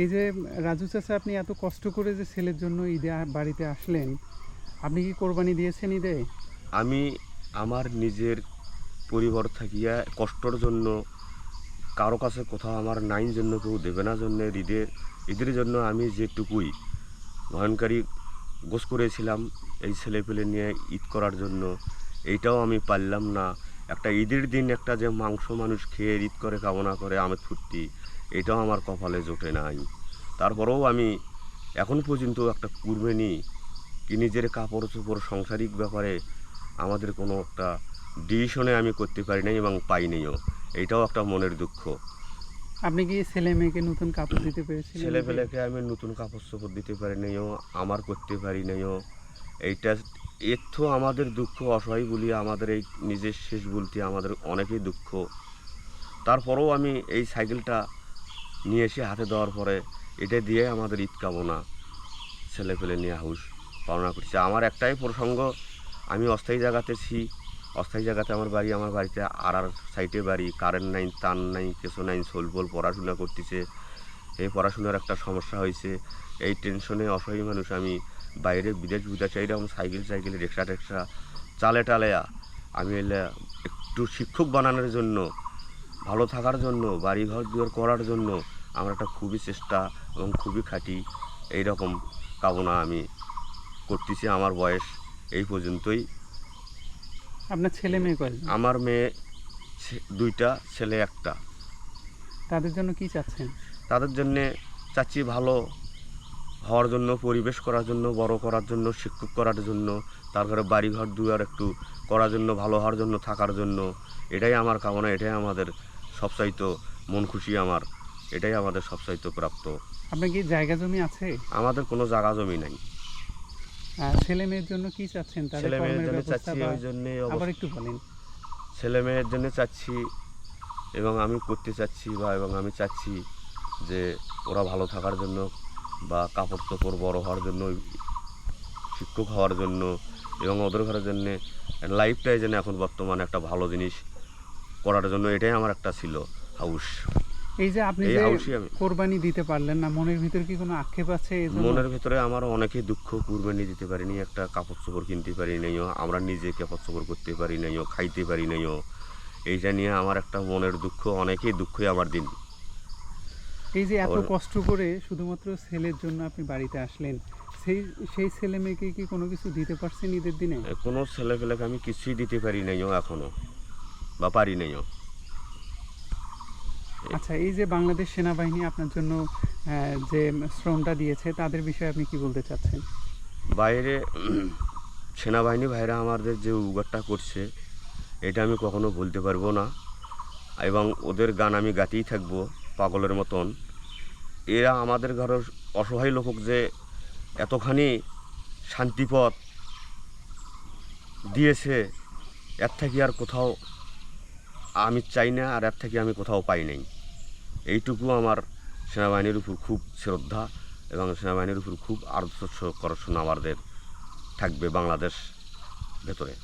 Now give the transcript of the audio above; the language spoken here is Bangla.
এই যে রাজু চাচা, আপনি এত কষ্ট করে যে ছেলের জন্য ঈদে বাড়িতে আসলেন, আপনি কি কোরবানি দিয়েছেন ঈদে? আমি আমার নিজের পরিবার থাকিয়া কষ্টর জন্য, কারও কাছে কোথাও আমার নাইন জন্য, কেউ দেবে না জন্য ঈদের ঈদের জন্য আমি যেটুকুই ভয়নকারী গোস করেছিলাম এই ছেলে পেলে নিয়ে ঈদ করার জন্য, এইটাও আমি পারলাম না। একটা ঈদের দিন একটা যে মাংস মানুষ খেয়ে ঈদ করে কামনা করে আমেদ ফুর্তি এটাও আমার কপালে জোটে নাই। তারপরেও আমি এখন পর্যন্ত একটা কুরবানি কি নিজের কাপড় চোপড় সাংসারিক ব্যাপারে আমাদের কোনো একটা ডিসিশনে আমি করতে পারি নাই এবং পাই নাইও। এইটাও একটা মনের দুঃখ। আপনি কি ছেলে মেয়েকে নতুন কাপড় দিতে পেরেছিলেন? ছেলে? পেলেকে আমি নতুন কাপড় চোপড় দিতে পারি নাইও আমার করতে পারি নাইও। এইটা এর আমাদের দুঃখ, অসহায় বলি আমাদের এই নিজের শেষ বলতে আমাদের অনেকই দুঃখ। তারপরেও আমি এই সাইকেলটা নিয়ে এসে হাতে দেওয়ার পরে এটা দিয়ে আমাদের ঈদ কামনা ছেলে পেলে নিয়ে হাউস পালনা করছে। আমার একটাই প্রসঙ্গ, আমি অস্থায়ী জায়গাতে ছি, অস্থায়ী জায়গাতে আমার বাড়ি, আমার বাড়িতে আর আর সাইডে বাড়ি, কারেন্ট নাই, তার নাই, কিছু নাই সোলবোল পড়াশোনা করতেছে। এই পড়াশোনার একটা সমস্যা হয়েছে। এই টেনশনে অসহায় মানুষ আমি বাইরে বিদেশ বিদেশ এইরকম সাইকেল সাইকেল রিক্সা টেক্সা চালে টালেয়া। আমি এলে একটু শিক্ষক বানানোর জন্য ভালো থাকার জন্য বাড়ি ঘর দুয়ার করার জন্য আমার একটা খুবই চেষ্টা এবং খুবই খাটি এই রকম কামনা আমি করতেছি আমার বয়স এই পর্যন্তই। আপনার ছেলে মেয়ে কয়জন? আমার মেয়ে দুইটা ছেলে একটা। তাদের জন্য কি চাচ্ছেন? তাদের জন্যে চাচ্ছি ভালো হওয়ার জন্য পরিবেশ করার জন্য বড় করার জন্য শিক্ষক করার জন্য তারপরে বাড়িঘর দুয়ার একটু করার জন্য ভালো হওয়ার জন্য থাকার জন্য এটাই আমার কামনা এটাই আমাদের সবচাইতো মন খুশি আমার এটাই আমাদের সবচাইতো প্রাপ্ত। আপনার কি জায়গা জমি আছে? আমাদের কোনো জায়গা জমি নাই। ছেলে মেয়ের জন্য কি চাচ্ছেন? ছেলে মেয়ের জন্য চাচ্ছি ওই জন্যে আবার একটু বলেন। ছেলে মেয়ের জন্য চাচ্ছি এবং আমি করতে চাচ্ছি বা এবং আমি চাচ্ছি যে ওরা ভালো থাকার জন্য বা কাপড় চোপড় বড় হওয়ার জন্য শিক্ষক হওয়ার জন্য এবং ওদের ঘরের জন্য লাইফটাই যেন এখন বর্তমানে একটা ভালো জিনিস করার জন্য এটাই আমার একটা ছিল হাউস। এই যে আপনি যে কোরবানি দিতে পারলেন না মনের ভিতরে কি কোনো আক্ষেপ আছে মনের ভিতরে আমার অনেকই দুঃখ কুরবানি দিতে পারিনি একটা কাপড় চোপড় কিনতে পারি নাইও আমরা নিজে কাপড় চোপড় করতে পারি নাইও খাইতে পারি নাইও এইটা নিয়ে আমার একটা মনের দুঃখ অনেকই দুঃখই আমার দিন। এই যে এত কষ্ট করে শুধুমাত্র ছেলের জন্য আপনি বাড়িতে আসলেন সেই সেই ছেলে মেয়েকে কি কোনো কিছু দিতে পারছেন ঈদের দিনে? কোনো ছেলে পেলেকে আমি কিছুই দিতে পারি নাইও এখনও বা পারি নাইও আচ্ছা এই যে বাংলাদেশ সেনাবাহিনী আপনার জন্য যে শ্রমটা দিয়েছে তাদের বিষয়ে আপনি কি বলতে চাচ্ছেন? বাইরে সেনাবাহিনী ভাইরা আমাদের যে উগারটা করছে এটা আমি কখনো বলতে পারব না এবং ওদের গান আমি গাতেই থাকব। পাগলের মতন। এরা আমাদের ঘরের অসহায় লোকক যে এতখানি শান্তিপথ দিয়েছে, এর থেকে আর কোথাও আমি চাই না আর এর থেকে আমি কোথাও পাই নাই। এইটুকু আমার সেনাবাহিনীর উপর খুব শ্রদ্ধা এবং সেনাবাহিনীর উপর খুব আদর্শ করার আমাদের থাকবে বাংলাদেশ ভেতরে।